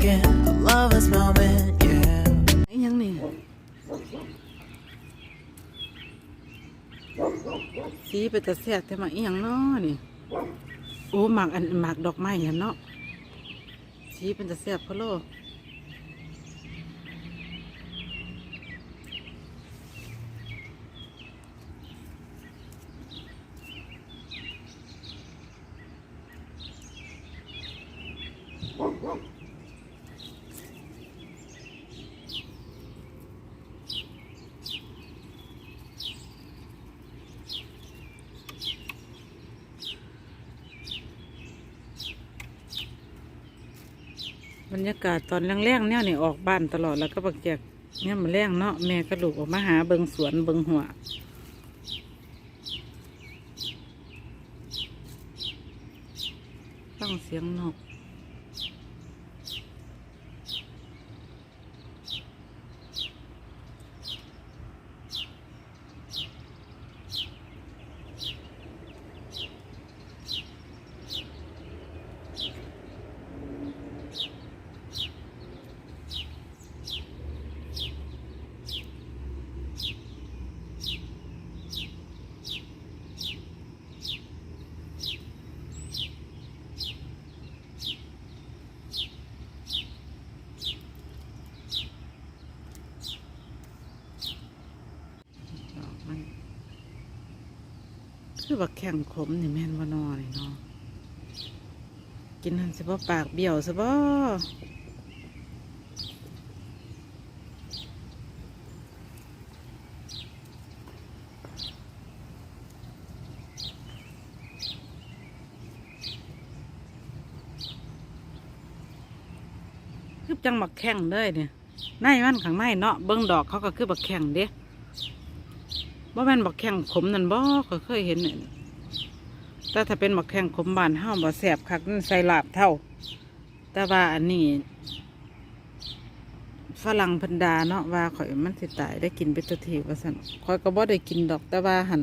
second, a lover's moment, yeah. ยังนี่สีไปแต่แสกแต่มาอีหยังเนาะนี่โอ้หมากอันหมากดอกไม้เห็นเนาะสีเป็นแต่แสบพะโล บรรยากาศตอนแรงๆเนี่ยนี่ออกบ้านตลอดแล้วก็บักแจกเนี่ยมาแรงเนาะแม่กระดูกออกมาหาเบิงสวนเบิงหัวต้องเสียงนกมัน คือบักแข่งขมนี่แม่นว่านอนี่เนาะกินหันสิบ่ปากเบี้ยวสิบ่คือจังบักแข่งเลยเนี่ยในมันข้างในเนาะเบิ้งดอกเขาก็คือบักแข่งเด้ บ่แม่นบักแข้งขมนั่นบ่ก็เคยเห็นนี่แต่ถ้าเป็นบักแข้งขมบานเฮาบ่แสบคักนั่นใส่ลาบเท่า แต่ว่าอันนี้ฝรั่งพันดาเนาะว่าข่อยมันสิตายได้กินไปตัวทีว่าซั่นข่อยก็บ่ได้กินดอกแต่ว่าหัน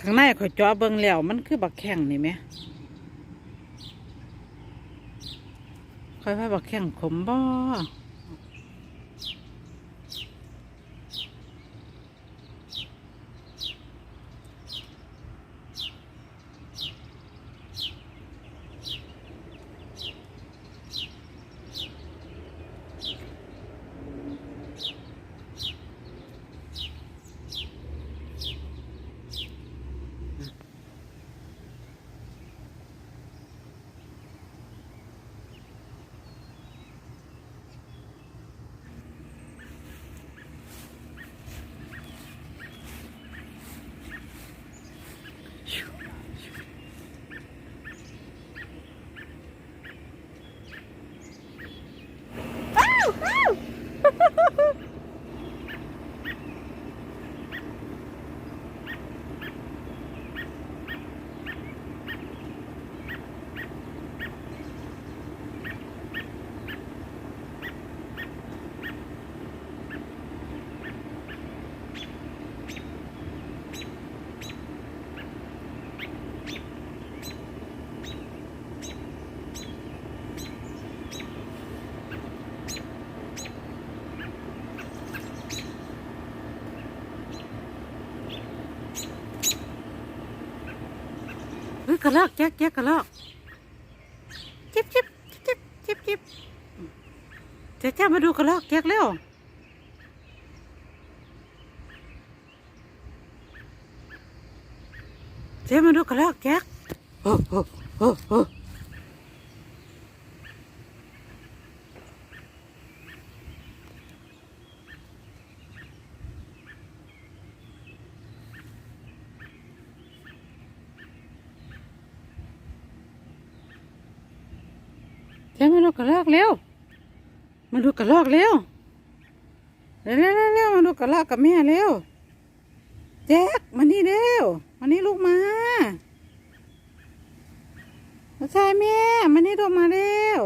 ข้างในข่อยจ่อเบิ่งแล้วมันคือบักแข้งนี่แหมข่อยว่าบักแข้งขมบ่ เยกระลอกแจ๊กแจ๊กกระลอกจิบจิบจิบจิบจิบเจ๊จ้ามาดูกระลอกแจ๊กเร็วเจ๊มาดูกระลอกแจ๊กโอ้โอ้โอ้โอ้ เจ๊มาดูกระลอกเร็วมาดูกระลอกเร็วเร็วเร็วเร็วเร็วมาดูกระลอกกับแม่เร็วแจ็คมานี่เร็วมานี่ลูกมาใช่แม่มานี่ลูกมาเร็ว